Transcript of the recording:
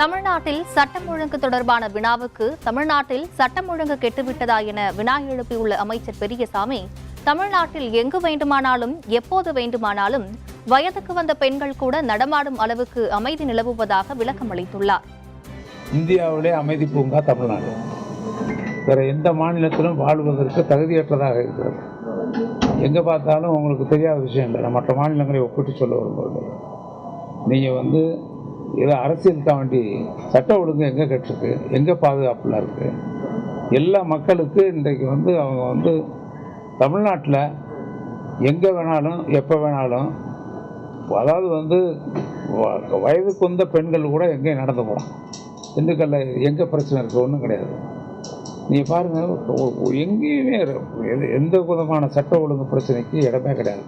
தமிழ்நாட்டில் சட்டம் ஒழுங்கு தொடர்பான வினாவுக்கு தமிழ்நாட்டில் சட்டம் ஒழுங்கு கெட்டுவிட்டதா என வினா எழுப்பியுள்ள அமைச்சர் பெரியசாமி தமிழ்நாட்டில் எங்கு வேண்டுமானாலும் எப்போது வேண்டுமானாலும் வயதுக்கு வந்த பெண்கள் கூட நடமாடும் அளவுக்கு அமைதி நிலவுவதாக விளக்கம் அளித்துள்ளார். இந்தியாவிலே அமைதி பூங்கா தமிழ்நாடு. வேற எந்த மாநிலத்திலும் வாழ்வதற்கு தகுதியற்றதாக இருக்கிறது. எங்கே பார்த்தாலும் உங்களுக்கு தெரியாத விஷயம் இல்லை. மற்ற மாநிலங்களை ஒப்பிட்டு சொல்ல வரும்போது நீங்கள் வந்து ஏதோ அரசியல் தாண்டி சட்ட ஒழுங்கு எங்கே கெட்டிருக்கு? எங்கே பாதுகாப்புல இருக்குது எல்லா மக்களுக்கு இன்றைக்கு வந்து அவங்க வந்து தமிழ்நாட்டில் எங்கே வேணாலும் எப்போ வேணாலும் அதாவது வந்து வ- வயதுக்கு வந்த பெண்கள் கூட எங்கேயும் நடந்து போகலாம். திண்டுக்கல்ல எங்கே பிரச்சனை இருக்குது ஒன்றும் கிடையாது. நீங்கள் பாருங்கள் எங்கேயுமே எந்த விதமான சட்ட ஒழுங்கு பிரச்சனைக்கு இடமே கிடையாது.